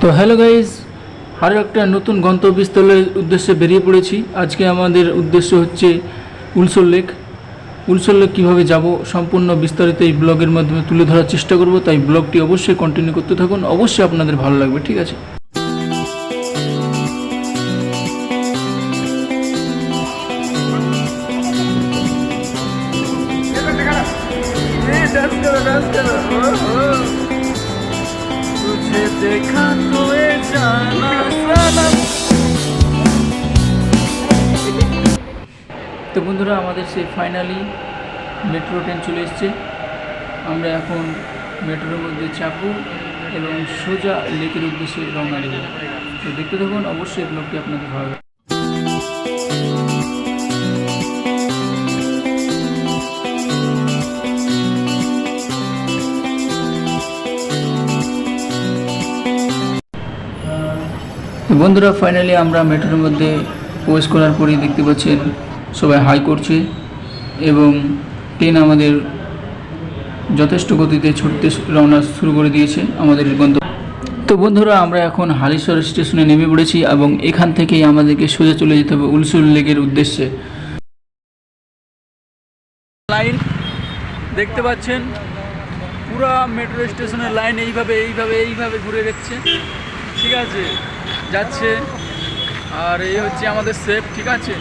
তো hello guys আরও একটা নতুন গন্তব্যস্থলের উদ্দেশ্যে বেরিয়ে পড়েছি। আজকে আমাদের উদ্দেশ্য হচ্ছে উলসল লেক। উলসল লেক কীভাবে যাব সম্পূর্ণ বিস্তারিত এই ব্লগের মাধ্যমে তুলে ধরার চেষ্টা করব। তাই ব্লগটি অবশ্যই কন্টিনিউ করতে থাকুন। অবশ্যই আপনাদের ভালো লাগবে, ঠিক আছে? তো বন্ধুরা, আমাদের সেই ফাইনালি মেট্রো ট্রেন চলে এসছে। আমরা এখন মেট্রোর মধ্যে চাপু এবং সোজা লেকের উদ্দেশ্যে রওনা দেব। তো দেখতে থাকুন, অবশ্যই ব্লগটি আপনাদের ভালো বন্ধুরা ফাইনালি আমরা মেট্রোর মধ্যে প্রবেশ করার পরেই দেখতে পাচ্ছেন সবাই হাই করছে এবং ট্রেন আমাদের যথেষ্ট গতিতে ছুটতে রওনা শুরু করে দিয়েছে আমাদের গন্তব্য। তো বন্ধুরা, আমরা এখন হালিশহর স্টেশনে নেমে পড়েছি এবং এখান থেকেই আমাদেরকে সোজা চলে যেতে হবে উলসুল লেকের উদ্দেশ্যে। লাইন দেখতে পাচ্ছেন, পুরা মেট্রো স্টেশনের লাইন এইভাবে এইভাবে এইভাবে ঘুরে যাচ্ছে ঠিক আছে যাচ্ছে। আর এই হচ্ছে আমাদের সেফ ঠিক আছে?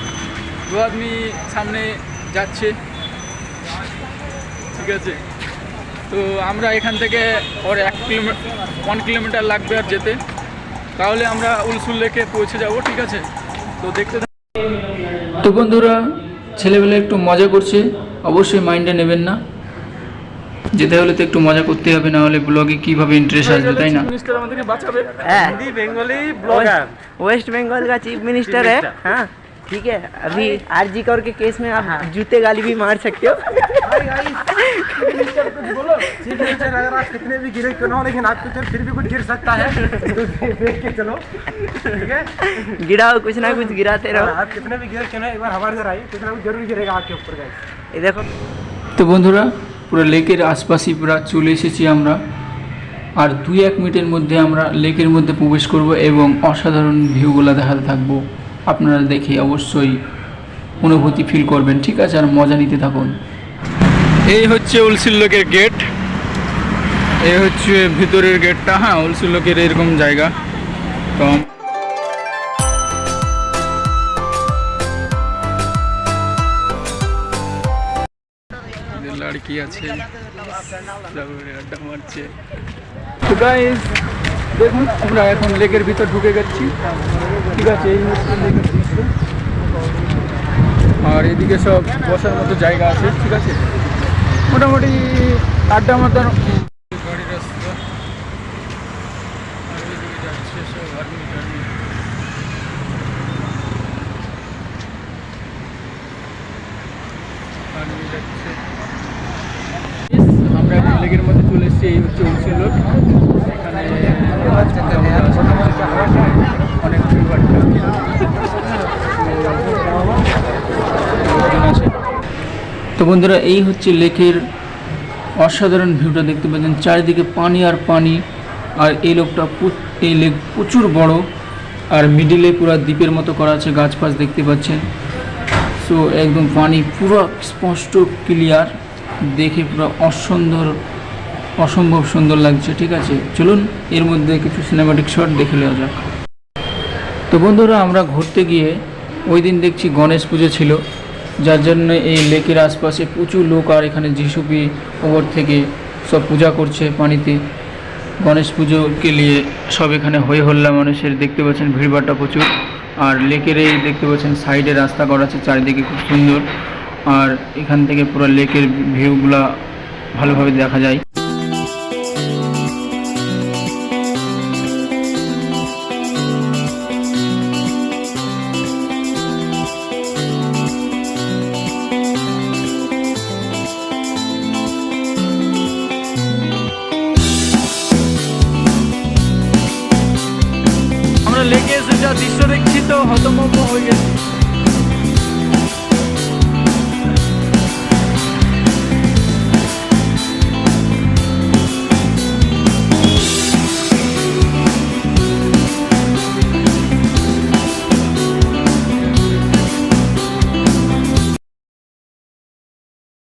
দু আদমি সামনে যাচ্ছে। ঠিক আছে? তো আমরা এখান থেকে ওর এক কিলোমিটার ওয়ান কিলোমিটার লাগবে আর যেতে। তাহলে আমরা উলসুল লেকে পৌঁছে যাব, ঠিক আছে? তো দেখতে তো বন্ধুরা, ছেলেবেলা একটু মজা করছে। অবশ্যই মাইন্ডে নেবেন না। যেতে হলে তো একটু মজা করতে হবে না হলে ব্লগে কিভাবে ইন্টারেস্ট আসবে তাই না মিনিস্টার আমাদেরকে বাঁচাবে है हिंदी बंगाली ब्लॉगर वेस्ट बंगाल का चीफ मिनिस्टर है हाँ ठीक है अभी आर जी कौर के केस में आप जूते गाली भी मार सकते हो चीफ मिनिस्टर अगर आप कितने भी गिरे क्यों ना हो लेकिन आपके ऊपर फिर भी कुछ गिर सकता है तो देख के चलो ठीक है गिराओ कुछ ना कुछ गिराते रहो आप कितने भी गिरे क्यों ना एक बार हमारे इधर आइए कुछ ना कुछ जरूर गिरेगा आपके ऊपर गाइस ये देखो তো বন্ধুরা পুরো লেকের আশপাশই পুরো চলে এসেছি আমরা। আর দুই এক মিনিটের মধ্যে আমরা লেকের মধ্যে প্রবেশ করব এবং অসাধারণ ভিউগুলো দেখাতে থাকব। আপনারা দেখে অবশ্যই অনুভূতি ফিল করবেন, ঠিক আছে? আর মজা নিতে থাকুন। এই হচ্ছে উলসিল লেকের গেট এই হচ্ছে ভিতরের গেটটা হ্যাঁ উলসিল লেকের এরকম জায়গা। তো লড়কি আছে? আড্ডা মারছে। তো গাইস দেখুন আমরা এখন লেকের ভিতর ঢুকে গেছি। ঠিক আছে এই আর এদিকে সব বসার মতো জায়গা আছে ঠিক আছে? মোটামুটি আড্ডা মাতার গাড়ি রাস্তা। আর যাচ্ছে সব আর্মি টার্মি। আর্মি যাচ্ছে। আমরা লেগের মধ্যে চলে এসেছি, এই হচ্ছে লোক। তো বন্ধুরা, এই হচ্ছে লেকের অসাধারণ ভিউটা দেখতে পাচ্ছেন। চারিদিকে পানি আর পানি, আর এই লোকটা এই লেক প্রচুর বড়, আর মিডিলে পুরো দ্বীপের মতো করা আছে, গাছ ফাছ দেখতে পাচ্ছেন। সো একদম পানি পুরো স্পষ্ট ক্লিয়ার দেখে পুরো অসুন্দর, অসম্ভব সুন্দর লাগছে, ঠিক আছে? চলুন, এর মধ্যে কিছু সিনেমাটিক শট দেখে নেওয়া যাক। তো বন্ধুরা, আমরা ঘুরতে গিয়ে ওই দিন দেখছি গণেশ পুজো ছিল, যার জন্য এই লেকের আশপাশে প্রচুর লোক আর এখানে যিশুপি ওপর থেকে সব পূজা করছে পানিতে। গণেশ পুজোকে নিয়ে সব এখানে হই হল্লা মানুষের, দেখতে পাচ্ছেন ভিড়ভাড়টা প্রচুর। আর লেকের এই দেখতে পাচ্ছেন সাইডে রাস্তা করা আছে, চারিদিকে খুব সুন্দর। আর এখান থেকে পুরো লেকের ভিউগুলা ভালোভাবে দেখা যায়। এসে যা দৃশ্য দেখছি, তো হতমম্য হয়ে গেছি।